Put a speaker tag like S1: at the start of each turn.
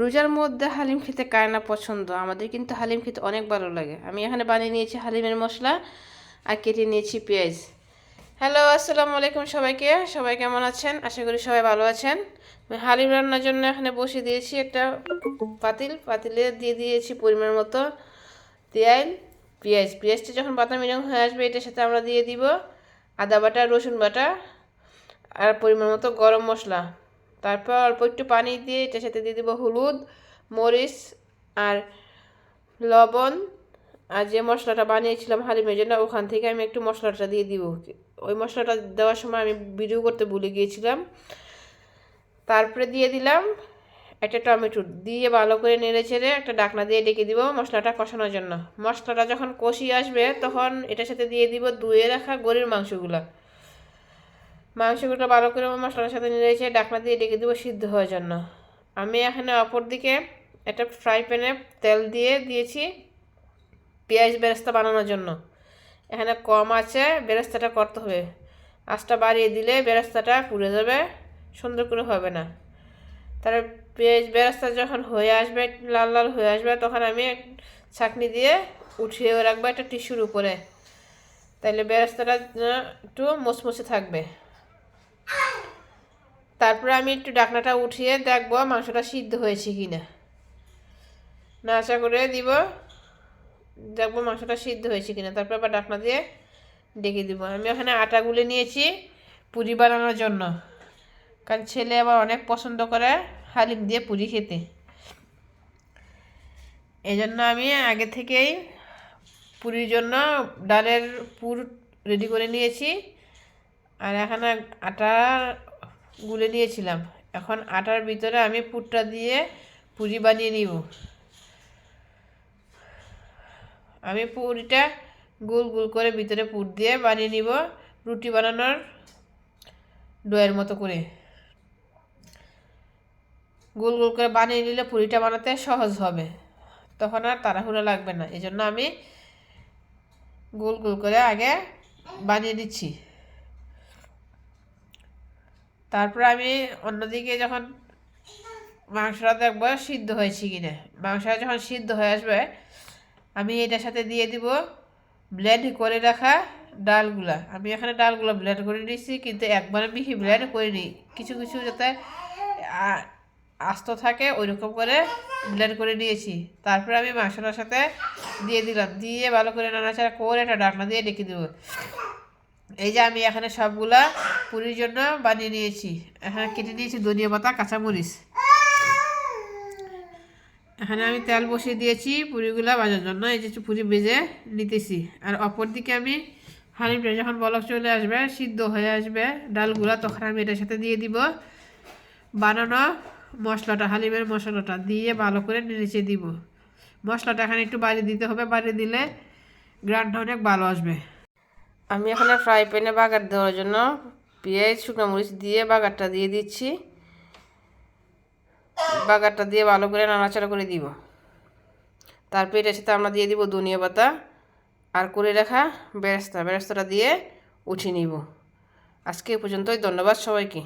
S1: রোজার মধ্যে হালিম খেতে কার না পছন্দ? আমাদের কিন্তু হালিম খেতে অনেক ভালো লাগে। আমি এখানে বানিয়ে নিয়েছি হালিমের মশলা আর কেটে নিয়েছি পেঁয়াজ। হ্যালো, আসসালামু আলাইকুম সবাইকে। সবাই কেমন আছেন? আশা করি সবাই ভালো আছেন। হালিম রান্নার জন্য এখানে বসে দিয়েছি একটা পাতিল। পাতিলে দিয়ে দিয়েছি পরিমাণ মতো তেল, পেঁয়াজ। পেঁয়াজটা যখন বাদামি রঙ হয়ে আসবে, এটার সাথে আমরা দিয়ে দিব আদা বাটা, রসুন বাটা আর পরিমাণ মতো গরম মশলা। তারপর অল্প একটু পানি দিয়ে এটার সাথে দিয়ে দেবো হলুদ, মরিচ আর লবণ। আর যে মশলাটা বানিয়েছিলাম হালিমের জন্য, ওখান থেকে আমি একটু মশলাটা দিয়ে দিব। ওই মশলাটা দেওয়ার সময় আমি ভিডিও করতে ভুলে গিয়েছিলাম। তারপরে দিয়ে দিলাম একটা টমেটো। দিয়ে ভালো করে নেড়ে চেড়ে একটা ডাকনা দিয়ে ডেকে দিব মশলাটা কষানোর জন্য। মশলাটা যখন কষি আসবে, তখন এটার সাথে দিয়ে দিব ধুয়ে রাখা গরুর মাংসগুলো। মাংসগুলো ভালো করে মশলার সাথে নিয়েছে ডাকনা দিয়ে ডেকে দেবো সিদ্ধ হওয়ার জন্য। আমি এখানে অপর দিকে একটা ফ্রাই প্যানে তেল দিয়ে দিয়েছি পেঁয়াজ বেরেস্তা বানানোর জন্য। এখানে কম আছে, বেরেস্তাটা করতে হবে। আঁচটা বাড়িয়ে দিলে বেরেস্তাটা পুড়ে যাবে, সুন্দর করে হবে না। তার পেঁয়াজ বেরেস্তা যখন হয়ে আসবে, লাল লাল হয়ে আসবে, তখন আমি ছাকনি দিয়ে উঠিয়ে রাখব একটা টিস্যুর উপরে। তাইলে বেরেস্তাটা একটু মচমচে থাকবে। তারপরে আমি একটু ডাকনাটা উঠিয়ে দেখব মাংসটা সিদ্ধ হয়েছে কি না নাচা করে দিব, দেখব মাংসটা সিদ্ধ হয়েছে কিনা। তারপর আবার ডাকনা দিয়ে ডেকে দিব। আমি ওখানে আটা গুলে নিয়েছি পুরি বানানোর জন্য। কারণ ছেলে আবার অনেক পছন্দ করে হালিম দিয়ে পুরি খেতে। এই জন্য আমি আগে থেকেই পুরির জন্য ডালের পুর রেডি করে নিয়েছি। আর এখানে আটা গুলে নিয়েছিলাম। এখন আটার ভিতরে আমি পুরটা দিয়ে পুরি বানিয়ে নিব। আমি পুরিটা গোল গোল করে ভিতরে পুর দিয়ে বানিয়ে নিব রুটি বানানোর ডোয়ের মতো করে। গোল গোল করে বানিয়ে নিলে পুরিটা বানাতে সহজ হবে। তখন আর তাড়াহুড়ো লাগবে না। এই জন্য আমি গোল গোল করে আগে বানিয়ে দিচ্ছি তারপর আমি অন্যদিকে যখন মাংসটা দেখব সিদ্ধ হয়েছে কিনা। মাংসটা যখন সিদ্ধ হয়ে আসবে, আমি এটার সাথে দিয়ে দিব ব্লেন্ড করে রাখা ডালগুলা। আমি এখানে ডালগুলো ব্লেন্ড করে নিয়েছি, কিন্তু একবারে মিহি ব্লেন্ড করে নিই কিছু কিছু যাতে আস্ত থাকে, ওইরকম করে ব্লেন্ড করে নিয়েছি। তারপরে আমি মাংসটার সাথে দিয়ে দিলাম। দিয়ে ভালো করে নাড়াচাড়া করে একটা ডাকনা দিয়ে ডেকে দেবো। এই যে আমি এখানে সবগুলা পুরীর জন্য বানিয়ে নিয়েছি। এখানে কেটে নিয়েছি ধনিয়া পাতা, কাঁচামরিচ। এখানে আমি তেল বসিয়ে দিয়েছি পুরিগুলা ভাজার জন্য। এই যে পুরি ভেজে নিতেছি। আর অপর দিকে আমি হালিমটা যখন বলক চলে আসবে, সিদ্ধ হয়ে আসবে ডালগুলা, তখন আমি এটার সাথে দিয়ে দিব বানানো মশলাটা, হালিমের মশলাটা দিয়ে ভালো করে নেড়েচে দিব। মশলাটা এখানে একটু বাড়ি দিতে হবে। বাড়ি দিলে গ্রানটা অনেক ভালো আসবে। আমি এখানে ফ্রাই প্যানে বাগার দেওয়ার জন্য পেঁয়াজ, শুকনো মরিচ দিয়ে বাগারটা দিয়ে দিচ্ছি। বাগারটা দিয়ে ভালো করে নাড়াচাড়া করে দিব। তারপর এটার সাথে আমরা দিয়ে দিব ধনিয়া পাতা আর করে রাখা বেরেস্তা। বেরেস্তাটা দিয়ে উঠিয়ে নিব। আজকে পর্যন্তই। ধন্যবাদ সবাইকে।